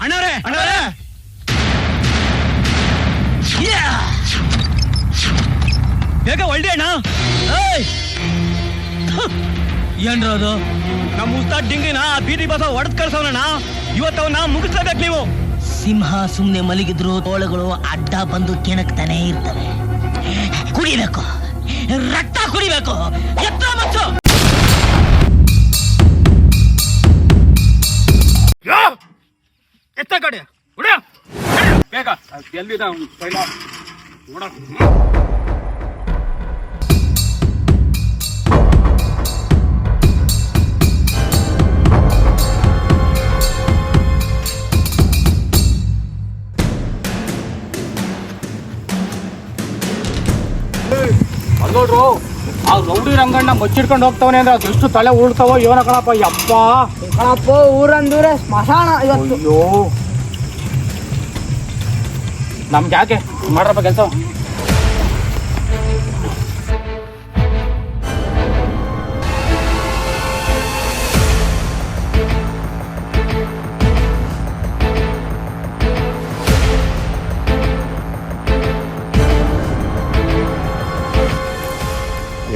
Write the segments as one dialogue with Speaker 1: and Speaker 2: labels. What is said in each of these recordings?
Speaker 1: ಅಣ್ಣವ್ರೆ ಅಣ್ಣವ್ರೆ. ಬೇಗ ಒಳ್ಳೆ ಅಣ್ಣ. ಏಯ್! ಏನ್ರ ಅದು? ನಮ್ಮ ಉಸ್ತಾದ್ ಡಿಂಗಿನ ಆ ಬೀದಿ ಬಸ ಹೊಡೆದ್ ಕಳ್ಸವನಣ್ಣ. ಇವತ್ತವನ್ನ ಮುಗಿಸ್ಲೇಬೇಕು ನೀವು.
Speaker 2: ಸಿಂಹ ಸುಮ್ಮನೆ ಮಲಗಿದ್ರು ತೋಳುಗಳು ಅಡ್ಡ ಬಂದು ಕೆಣಕ್ತಾನೆ ಇರ್ತವೆ. ಕುಡಿಬೇಕು. ರಕ್ತ ಕುಡಿಬೇಕು. ಎತ್ತ ಮತ್ತು
Speaker 1: ಎತ್ತ ಕಡೆ ಬೇಗ. ಎಲ್ಲಿದ
Speaker 3: ನೋಡ್ರು ಆ ರೌಡಿ ರಂಗಣ್ಣ ಮಚ್ಚಿಡ್ಕೊಂಡು ಹೋಗ್ತಾವನೆ ಅಂದ್ರೆ ಅದೆಷ್ಟು ತಲೆ ಉಳ್ತಾವೋ ಇವನ ಕಣಪ್ಪ ಯಪ್ಪ.
Speaker 4: ಕಣಪ್ಪ ಊರಂದೂರೇ ಸ್ಮಶಾನ ಇವತ್ತು.
Speaker 3: ಅಯ್ಯೋ. ನಮ್ಗೆ ಯಾಕೆ ಮಾಡ್ರಪ್ಪ ಕೆಲಸ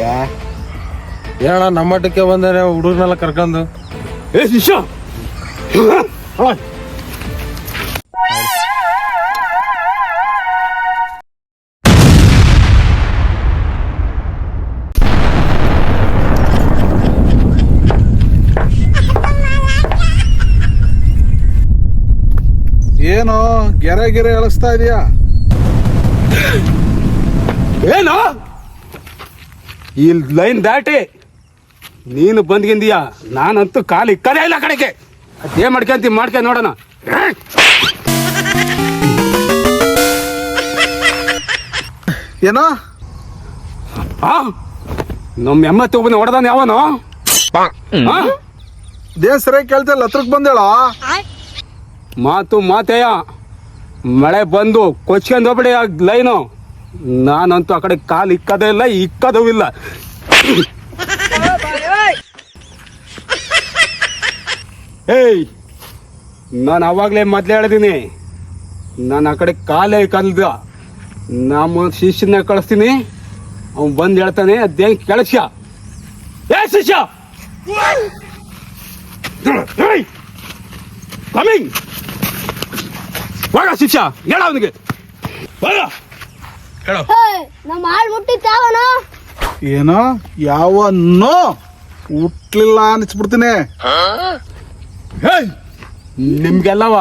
Speaker 5: ಯಾ? ಏನಣ್ಣ ನಮ್ಮ ಮಟ್ಟಕ್ಕೆ ಬಂದರೆ ಹುಡುಗನೆಲ್ಲ ಕರ್ಕೊಂಡು?
Speaker 3: ಏ ಶಿಷ್ಯ
Speaker 5: ಏನು ಗೆರೆ ಗೆರೆ ಅಳಿಸ್ತಾ ಇದೀಯಾ?
Speaker 3: ಏನು? ಈ ಲೈನ್ ದಾಟಿ ನೀನು ಬಂದ್ಗಿಂದೀಯ? ನಾನಂತೂ ಕಾಲು ಇಕ್ಕದೇ ಇಲ್ಲ ಕಡೆಗೆ. ಅದೇ ಮಾಡ್ಕೊಂತಿ ಮಾಡ್ಕೆ ನೋಡೋಣ.
Speaker 5: ಏನೋ?
Speaker 3: ಆ? ನಮ್ಮ ಎಮ್ಮ ಒಬ್ಬನ ಹೊಡೆದಾನ ಯಾವನು?
Speaker 5: ದೇವ್ ಸರಿಯಾಗಿ ಕೇಳ್ತಿಲ್ಲ ಹತ್ರಕ್ಕೆ ಬಂದೇಳ?
Speaker 3: ಮಾತು ಮಾತೆಯ ಮಳೆ ಬಂದು ಕೊಚ್ಕೊಂಡು ಹೋಗ್ಬಿಡಿ ಆ ಲೈನು ನಾನಂತೂ ಆ ಕಡೆ ಕಾಲು ಇಕ್ಕದೇ ಇಲ್ಲ ಇಕ್ಕದೂ ಇಲ್ಲ ಏಯ್ ನಾನು ಅವಾಗಲೇ ಮೊದಲೇ ಹೇಳಿದ್ದೀನಿ ನಾನು ಆ ಕಡೆ ಕಾಲೇ ಕಲ್ದ ನಮ್ಮ ಶಿಷ್ಯನ ಕಳಿಸ್ತೀನಿ ಅವ್ನು ಬಂದು ಹೇಳ್ತಾನೆ ಅದೇನು ಕೆಳಸ್ಯ ಏ ಶಿಷ್ಯ ಕಮಿಂಗ್ ಹೋಗ ಶಿಷ್ಯ ಹೇಳ ಅವನಿಗೆ. ಹೋಗ
Speaker 6: ನಮ್ಮ ಆಳ್ ಮುಟ್ಟಿ ಯಾವನ?
Speaker 5: ಏನೋ ಯಾವನ್ನೋ ಹುಟ್ಲಿಲ್ಲ ಅನ್ಸ್ಬಿಡ್ತೀನಿ.
Speaker 3: ನಿಮ್ಗೆಲ್ಲವ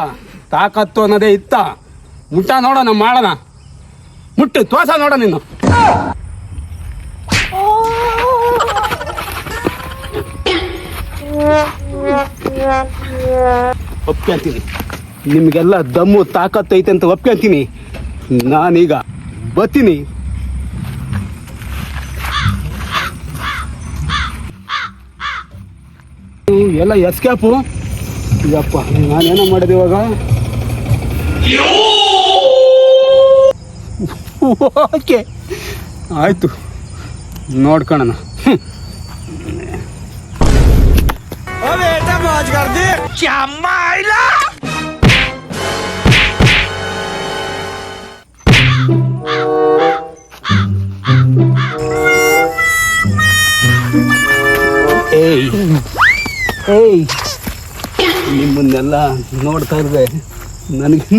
Speaker 3: ತಾಕತ್ತು ಅನ್ನೋದೇ ಇತ್ತ. ಮುಟ್ಟ ನೋಡೋಣ ಮಾಡೋಣ. ಮುಟ್ಟು ತೋಸ ನೋಡ ನೀನು ಒಪ್ಕೊಂತೀನಿ ನಿಮ್ಗೆಲ್ಲ ದಮ್ಮು ತಾಕತ್ತು ಐತೆ ಅಂತ ಒಪ್ಕೊಂತೀನಿ. ನಾನೀಗ ಬತ್ತೀನಿ ಎಲ್ಲ ಎಸ್ಕ್ಯಾಪು ಯಪ್ಪ ನಾನೇನೋ ಮಾಡಿದೆ ಇವಾಗ? ಓಕೆ. ಆಯ್ತು. ಅಮ್ಮ ಹ್ಮ್. ಏಯ್ ನಿಮ್ಮನ್ನೆಲ್ಲ ನೋಡ್ತಾ ಇರ್ದೆ ನನಗೆ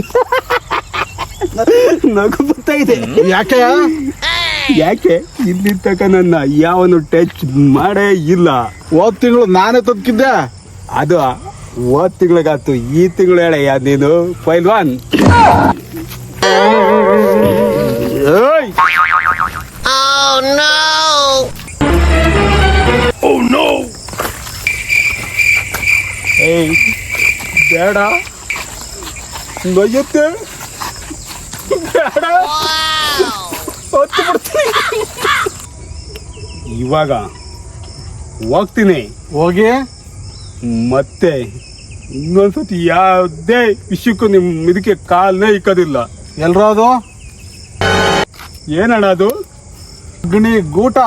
Speaker 3: ನಗು ಬರ್ತಾ ಇದೆ.
Speaker 5: ಯಾಕೆ?
Speaker 3: ಯಾಕೆ? ಇಲ್ಲಿ ತಕ ನನ್ನ ಯಾವನು ಟಚ್ ಮಾಡೇ ಇಲ್ಲ.
Speaker 5: ಹೋದ್ ತಿಂಗಳು ನಾನೇ ತದ್ಕಿದ್ದೆ
Speaker 3: ಅದು ಹೋದ್ ತಿಂಗಳಿಗಾತು ಈ ತಿಂಗಳು ಹೇಳಯ್ಯ ನೀನು? ಪೈಲ್ವಾನ್ ಏಯ್! ಏಯ್ ಬೇಡ. ನೊಯ್ಯುತ್ತೆ ಬೇಡ. ಹೊತ್ತು ಬಿಡ್ತೀನಿ. ಇವಾಗ ಹೋಗ್ತೀನಿ.
Speaker 5: ಹೋಗಿ.
Speaker 3: ಮತ್ತೆ ಇನ್ನೊಂದ್ಸತಿ ಯಾವುದೇ ವಿಷಯಕ್ಕೂ ನಿಮ್ಮ ಇದಕ್ಕೆ ಕಾಲ್ನೇ ಇಕ್ಕೋದಿಲ್ಲ
Speaker 5: ಎಲ್ರೋದು?
Speaker 3: ಏನಣ್ಣ ಅದು?
Speaker 5: ಅಗ್ನಿ ಗೂಟ.